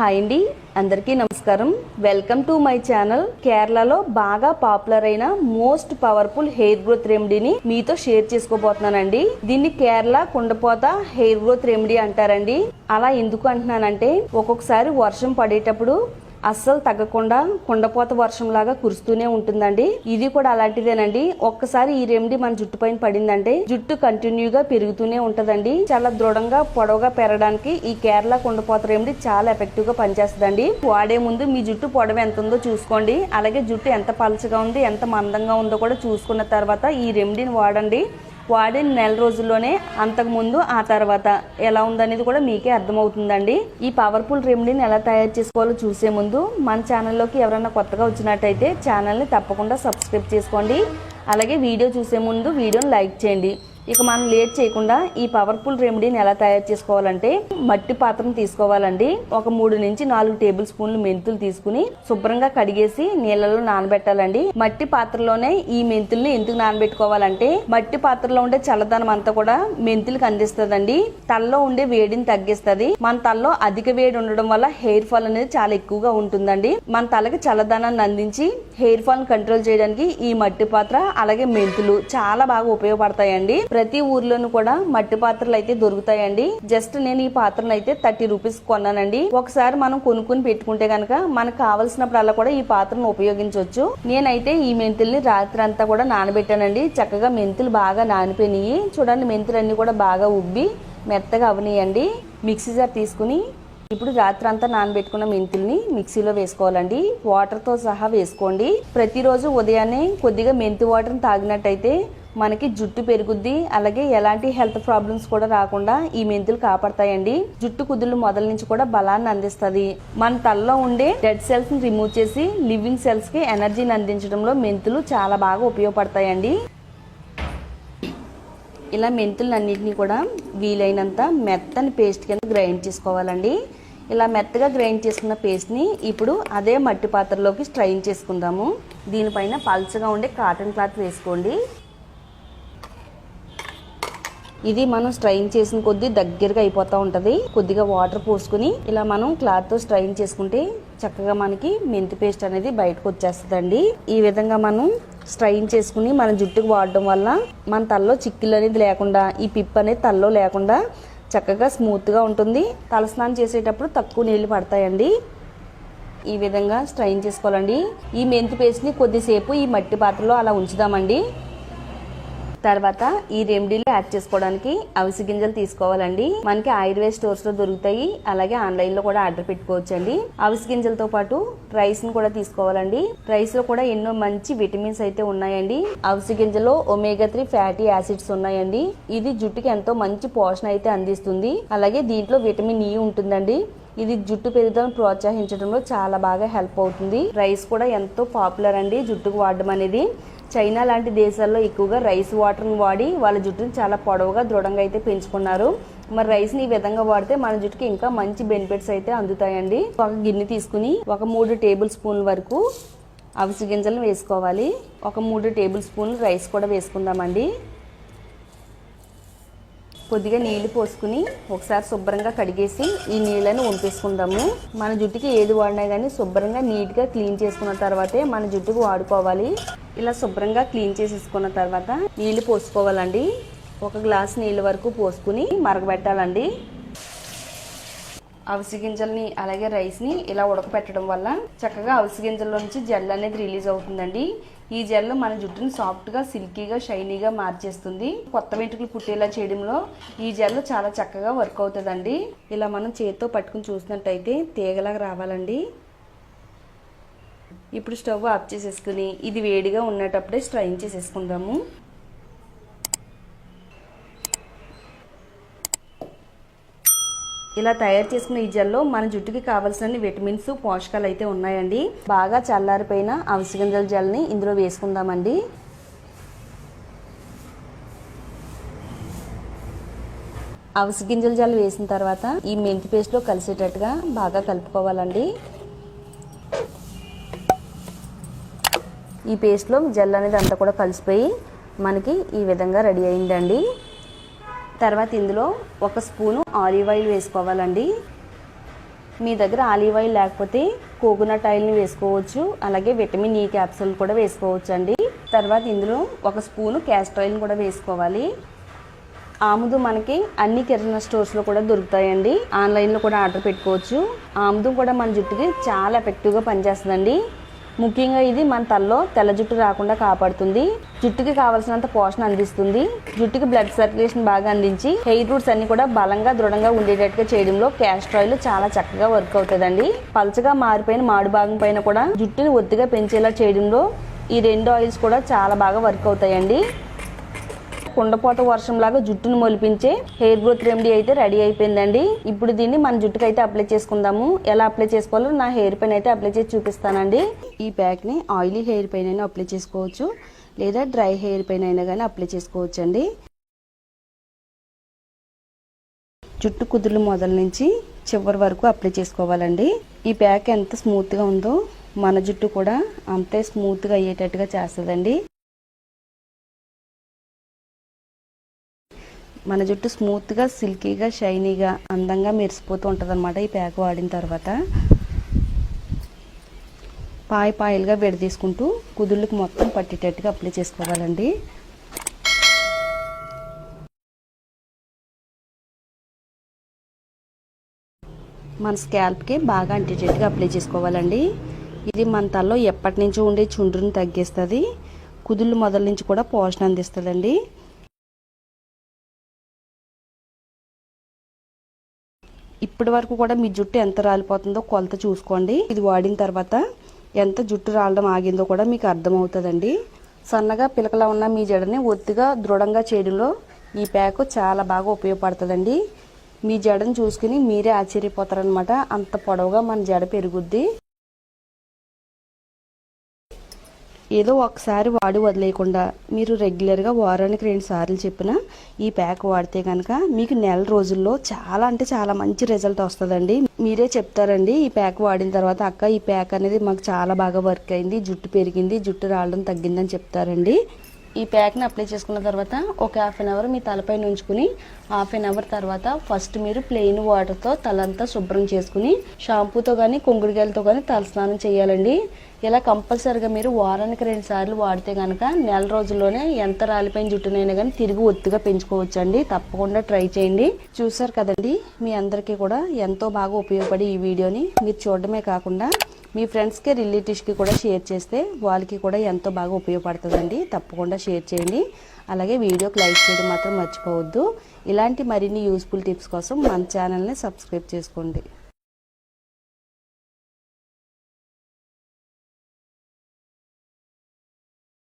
Hi అండి. అందరికీ నమస్కారం. Welcome to my channel. కేరళలో బాగా పాపులర్ అయిన మోస్ట్ పవర్ఫుల్ హెయిర్ గ్రోత్ రెమెడీని మీతో షేర్ చేసుకోబోతున్నానండి. దీన్ని కేరళ కుండపోత హెయిర్ గ్రోత్ రెమెడీ అంటారండి. అలా ఎందుకు అంటున్నానంటే ఒక్కొక్కసారి వర్షం పడేటప్పుడు అస్సలు తగ్గకుండా కుండపోత వర్షంలాగా కురుస్తూనే ఉంటుందండి. ఇది కూడా అలాంటిదేనండి. ఒక్కసారి ఈ రెమెడీ మన జుట్టు పైన పడిందంటే జుట్టు కంటిన్యూగా పెరుగుతూనే ఉంటదండి. చాలా దృఢంగా పొడవుగా పెరగడానికి ఈ కేరళ కుండపోత రెమెడీ చాలా ఎఫెక్టివ్గా పనిచేస్తుందండి. వాడే ముందు మీ జుట్టు పొడవు ఎంత ఉందో చూసుకోండి. అలాగే జుట్టు ఎంత పలచగా ఉంది ఎంత మందంగా ఉందో కూడా చూసుకున్న తర్వాత ఈ రెమెడీని వాడండి. వాడిన నెల రోజుల్లోనే అంతకు ముందు ఆ తర్వాత ఎలా ఉందనేది కూడా మీకే అర్థమవుతుందండి. ఈ పవర్ఫుల్ రెమెడీని ఎలా తయారు చేసుకోవాలో చూసే ముందు మన ఛానల్లోకి ఎవరైనా కొత్తగా వచ్చినట్టయితే ఛానల్ని తప్పకుండా సబ్స్క్రైబ్ చేసుకోండి. అలాగే వీడియో చూసే ముందు వీడియోని లైక్ చేయండి. ఇక మనం లేట్ చేయకుండా ఈ పవర్ఫుల్ రెమెడీని ఎలా తయారు చేసుకోవాలంటే మట్టి పాత్రను తీసుకోవాలండి. ఒక మూడు నుంచి నాలుగు టేబుల్ స్పూన్లు మెంతులు తీసుకుని శుభ్రంగా కడిగేసి నీళ్ళలో నానబెట్టాలండి. మట్టి పాత్రలోనే ఈ మెంతుల్ని ఎందుకు నానబెట్టుకోవాలంటే మట్టి పాత్రలో ఉండే చల్లదనం అంతా కూడా మెంతులకు అందిస్తుందండి. తలలో ఉండే వేడిని తగ్గిస్తుంది. మన తలలో అధిక వేడి ఉండడం వల్ల హెయిర్ ఫాల్ అనేది చాలా ఎక్కువగా ఉంటుందండి. మన తలకి చల్లదనాన్ని అందించి హెయిర్ ఫాల్ కంట్రోల్ చేయడానికి ఈ మట్టి పాత్ర అలాగే మెంతులు చాలా బాగా ఉపయోగపడతాయండి. ప్రతి ఊర్లోనూ కూడా మట్టి పాత్రలు అయితే దొరుకుతాయండి. జస్ట్ నేను ఈ పాత్రను అయితే థర్టీ రూపీస్ కొన్నానండి. ఒకసారి మనం కొనుక్కుని పెట్టుకుంటే కనుక మనకు కావలసినప్పుడల్లా కూడా ఈ పాత్రను ఉపయోగించవచ్చు నేనైతే ఈ మెంతుల్ని రాత్రి అంతా కూడా నానబెట్టానండి. చక్కగా మెంతులు బాగా నానిపోయినాయి. చూడండి మెంతులు కూడా బాగా ఉబ్బి మెత్తగా అవనియండి. మిక్సీ జార్ తీసుకుని ఇప్పుడు రాత్రి అంతా నానబెట్టుకున్న మెంతుల్ని మిక్సీలో వేసుకోవాలండి. వాటర్తో సహా వేసుకోండి. ప్రతిరోజు ఉదయాన్నే కొద్దిగా మెంతి వాటర్ని తాగినట్టయితే మనకి జుట్టు పెరుగుద్ది అలాగే ఎలాంటి హెల్త్ ప్రాబ్లమ్స్ కూడా రాకుండా ఈ మెంతులు కాపాడతాయండి. జుట్టు కుదుళ్ళు మొదల నుంచి కూడా బలాన్ని అందిస్తుంది. మన తలలో ఉండే డెడ్ సెల్స్ని రిమూవ్ చేసి లివింగ్ సెల్స్కి ఎనర్జీని అందించడంలో మెంతులు చాలా బాగా ఉపయోగపడతాయండి. ఇలా మెంతులన్నింటినీ కూడా వీలైనంత మెత్తని పేస్ట్ కింద గ్రైండ్ చేసుకోవాలండి. ఇలా మెత్తగా గ్రైండ్ చేసుకున్న పేస్ట్ని ఇప్పుడు అదే మట్టి పాత్రలోకి స్ట్రైన్ చేసుకుందాము. దీనిపైన పల్చగా ఉండే కాటన్ క్లాత్ వేసుకోండి. ఇది మనం స్ట్రైన్ చేసిన కొద్దీ దగ్గరగా అయిపోతూ ఉంటుంది. కొద్దిగా వాటర్ పోసుకుని ఇలా మనం క్లాత్తో స్ట్రైన్ చేసుకుంటే చక్కగా మనకి మెంతి పేస్ట్ అనేది బయటకు వచ్చేస్తుందండి. ఈ విధంగా మనం స్ట్రైన్ చేసుకుని మన జుట్టుకు వాడడం వల్ల మన తలలో చిక్కులు అనేది లేకుండా ఈ పిప్ అనేది తలలో లేకుండా చక్కగా స్మూత్గా ఉంటుంది. తలస్నానం చేసేటప్పుడు తక్కువ నీళ్ళు పడతాయండి. ఈ విధంగా స్ట్రైన్ చేసుకోవాలండి. ఈ మెంతి పేస్ట్ని కొద్దిసేపు ఈ మట్టి పాత్రలో అలా ఉంచుదామండి. తర్వాత ఈ రెమెడీలు యాడ్ చేసుకోవడానికి అవిసి గింజలు తీసుకోవాలండి. మనకి ఆయుర్వేద స్టోర్స్లో దొరుకుతాయి. అలాగే ఆన్లైన్లో కూడా ఆర్డర్ పెట్టుకోవచ్చు అండి అవిసి గింజలతో పాటు రైస్ని కూడా తీసుకోవాలండి. రైస్లో కూడా ఎన్నో మంచి విటమిన్స్ అయితే ఉన్నాయండి. అవిసి గింజలో ఒమేగా త్రీ ఫ్యాటీ యాసిడ్స్ ఉన్నాయండి. ఇది జుట్టుకి ఎంతో మంచి పోషణ అయితే అందిస్తుంది. అలాగే దీంట్లో విటమిన్ ఈ e ఉంటుందండి. ఇది జుట్టు పెరుగుదలను ప్రోత్సహించడంలో చాలా బాగా హెల్ప్ అవుతుంది. రైస్ కూడా ఎంతో పాపులర్ అండి జుట్టుకు వాడడం అనేది. చైనా లాంటి దేశాల్లో ఎక్కువగా రైస్ వాటర్ని వాడి వాళ్ళ జుట్టుని చాలా పొడవుగా దృఢంగా అయితే పెంచుకున్నారు. మరి రైస్ని ఈ విధంగా వాడితే మన జుట్టుకి ఇంకా మంచి బెనిఫిట్స్ అయితే అందుతాయండి. ఒక గిన్నె తీసుకుని ఒక మూడు టేబుల్ స్పూన్ల వరకు అవిసి గింజలను వేసుకోవాలి. ఒక మూడు టేబుల్ స్పూన్లు రైస్ కూడా వేసుకుందామండి. కొద్దిగా నీళ్ళు పోసుకుని ఒకసారి శుభ్రంగా కడిగేసి ఈ నీళ్ళని వంపేసుకుందాము. మన జుట్టుకి ఏది వాడినా కానీ శుభ్రంగా నీట్గా క్లీన్ చేసుకున్న తర్వాతే మన జుట్టుకు వాడుకోవాలి. ఇలా శుభ్రంగా క్లీన్ చేసేసుకున్న తర్వాత నీళ్ళు పోసుకోవాలండి. ఒక గ్లాస్ నీళ్ళ వరకు పోసుకుని మరగబెట్టాలండి. అవిసి గింజల్ని అలాగే రైస్ని ఇలా ఉడకపెట్టడం వల్ల చక్కగా అవిసి గింజల నుంచి జెల్ అనేది రిలీజ్ అవుతుందండి. ఈ జెల్ మన జుట్టుని సాఫ్ట్గా సిల్కీగా షైనీగా మార్చేస్తుంది. కొత్త వెంట్రుకలు పుట్టేలా చేయడంలో ఈ జెల్ చాలా చక్కగా వర్క్ అవుతుందండి. ఇలా మనం చేతితో పట్టుకుని చూసినట్టయితే తీగలాగా రావాలండి. ఇప్పుడు స్టవ్ ఆఫ్ చేసేసుకుని ఇది వేడిగా ఉన్నటప్పుడే స్ట్రైన్ చేసేసుకుందాము. ఇలా తయారు చేసుకున్న ఈ జెల్లో మన జుట్టుకి కావాల్సిన విటమిన్స్ పోషకాలు అయితే ఉన్నాయండి. బాగా చల్లారిపోయిన అవిసిగింజల జెల్ని ఇందులో వేసుకుందామండి. అవిసి గింజల జల్ వేసిన తర్వాత ఈ మెంతి పేస్ట్లో కలిసేటట్టుగా బాగా కలుపుకోవాలండి. ఈ పేస్ట్లో జెల్ అనేది అంతా కూడా కలిసిపోయి మనకి ఈ విధంగా రెడీ అయిందండి. తర్వాత ఇందులో ఒక స్పూను ఆలివ్ ఆయిల్ వేసుకోవాలండి. మీ దగ్గర ఆలివ్ ఆయిల్ లేకపోతే కోకోనట్ ఆయిల్ని వేసుకోవచ్చు అలాగే విటమిన్ ఈ క్యాప్సూల్ కూడా వేసుకోవచ్చు అండి తర్వాత ఇందులో ఒక స్పూను క్యాస్టర్ ఆయిల్ని కూడా వేసుకోవాలి. ఆముదు మనకి అన్ని కిరాణా స్టోర్స్లో కూడా దొరుకుతాయండి. ఆన్లైన్లో కూడా ఆర్డర్ పెట్టుకోవచ్చు. ఆముదం కూడా మన జుట్టుకి చాలా ఎఫెక్టివ్గా పనిచేస్తుందండి. ముఖ్యంగా ఇది మన తలలో తెల్ల జుట్టు రాకుండా కాపాడుతుంది. జుట్టుకి కావాల్సినంత పోషణ అందిస్తుంది. జుట్టుకి బ్లడ్ సర్క్యులేషన్ బాగా అందించి హెయిర్ రూట్స్ అన్ని కూడా బలంగా దృఢంగా ఉండేటట్టుగా చేయడంలో క్యాస్టర్ ఆయిల్ చాలా చక్కగా వర్క్ అవుతుందండి. పల్చగా మారిపోయిన మాడు భాగం పైన కూడా జుట్టుని ఒత్తిగా పెంచేలా చేయడంలో ఈ రెండు ఆయిల్స్ కూడా చాలా బాగా వర్క్ అవుతాయండి. కుండపోత వర్షంలాగా జుట్టును మొలిపించే హెయిర్ గ్రోత్ రెమెడీ అయితే రెడీ అయిపోయిందండి. ఇప్పుడు దీన్ని మన జుట్టుకి అయితే అప్లై చేసుకుందాము. ఎలా అప్లై చేసుకోవాలో నా హెయిర్ పైన అయితే అప్లై చేసి చూపిస్తానండి. ఈ ప్యాక్ని ఆయిలీ హెయిర్ పైన అయినా అప్లై చేసుకోవచ్చు. లేదా డ్రై హెయిర్ పైన అయినా కానీ అప్లై చేసుకోవచ్చు అండి జుట్టు కుదురులు మొదల నుంచి చివరి వరకు అప్లై చేసుకోవాలండి. ఈ ప్యాక్ ఎంత స్మూత్గా ఉందో మన జుట్టు కూడా అంతే స్మూత్గా అయ్యేటట్టుగా చేస్తుందండి. మన జుట్టు స్మూత్గా సిల్కీగా షైనీగా అందంగా మెరిసిపోతూ ఉంటుంది అనమాట ఈ ప్యాక్ వాడిన తర్వాత. పాయ పాయలుగా విడదీసుకుంటూ కుదుళ్ళకి మొత్తం పట్టేటట్టుగా అప్లై చేసుకోవాలండి. మన స్కాల్ప్కి బాగా అంటేటట్టుగా అప్లై చేసుకోవాలండి. ఇది మన తలలో ఎప్పటి నుంచో ఉండే చుండ్రుని తగ్గిస్తుంది. కుదుళ్ళు మొదల నుంచి కూడా పోషణ అందిస్తుందండి. ఇప్పటి వరకు కూడా మీ జుట్టు ఎంత రాలిపోతుందో కొలత చూసుకోండి. ఇది వాడిన తర్వాత ఎంత జుట్టు రాలడం ఆగిందో కూడా మీకు అర్థమవుతుందండి. సన్నగా పిలకలా ఉన్న మీ జడని ఒత్తిగా దృఢంగా చేయడంలో ఈ ప్యాక్ చాలా బాగా ఉపయోగపడుతుందండి. మీ జడను చూసుకుని మీరే ఆశ్చర్యపోతారనమాట అంత పొడవుగా మన జడ పెరుగుద్ది. ఏదో ఒకసారి వాడి వదిలేయకుండా మీరు రెగ్యులర్గా వారానికి రెండు సార్లు చెప్పిన ఈ ప్యాక్ వాడితే కనుక మీకు నెల రోజుల్లో చాలా అంటే చాలా మంచి రిజల్ట్ వస్తుందండి. మీరే చెప్తారండి ఈ ప్యాక్ వాడిన తర్వాత అక్క ఈ ప్యాక్ అనేది మాకు చాలా బాగా వర్క్ అయింది జుట్టు పెరిగింది జుట్టు రావడం తగ్గిందని చెప్తారండి. ఈ ప్యాక్ని అప్లై చేసుకున్న తర్వాత ఒక హాఫ్ అన్ అవర్ మీ తలపై ఉంచుకుని హాఫ్ అన్ అవర్ తర్వాత ఫస్ట్ మీరు ప్లెయిన్ వాటర్తో తలంతా శుభ్రం చేసుకుని షాంపూతో కానీ కుంకుడుకాయలతో కానీ తలస్నానం చేయాలండి. ఇలా కంపల్సరిగా మీరు వారానికి రెండు సార్లు వాడితే కనుక నెల రోజుల్లోనే ఎంత రాలిపోయిన జుట్టునైనా కానీ తిరిగి ఒత్తుగా పెంచుకోవచ్చండి. తప్పకుండా ట్రై చేయండి. చూసారు కదండి మీ అందరికీ కూడా ఎంతో బాగా ఉపయోగపడి ఈ వీడియోని మీరు చూడడమే కాకుండా మీ ఫ్రెండ్స్కి రిలేటివ్స్కి కూడా షేర్ చేస్తే వాళ్ళకి కూడా ఎంతో బాగా ఉపయోగపడుతుందండి. తప్పకుండా షేర్ చేయండి. అలాగే వీడియోకి లైక్ చేయడం మాత్రం మర్చిపోవద్దు. ఇలాంటి మరిన్ని యూస్ఫుల్ టిప్స్ కోసం మన ఛానల్ని సబ్స్క్రైబ్ చేసుకోండి.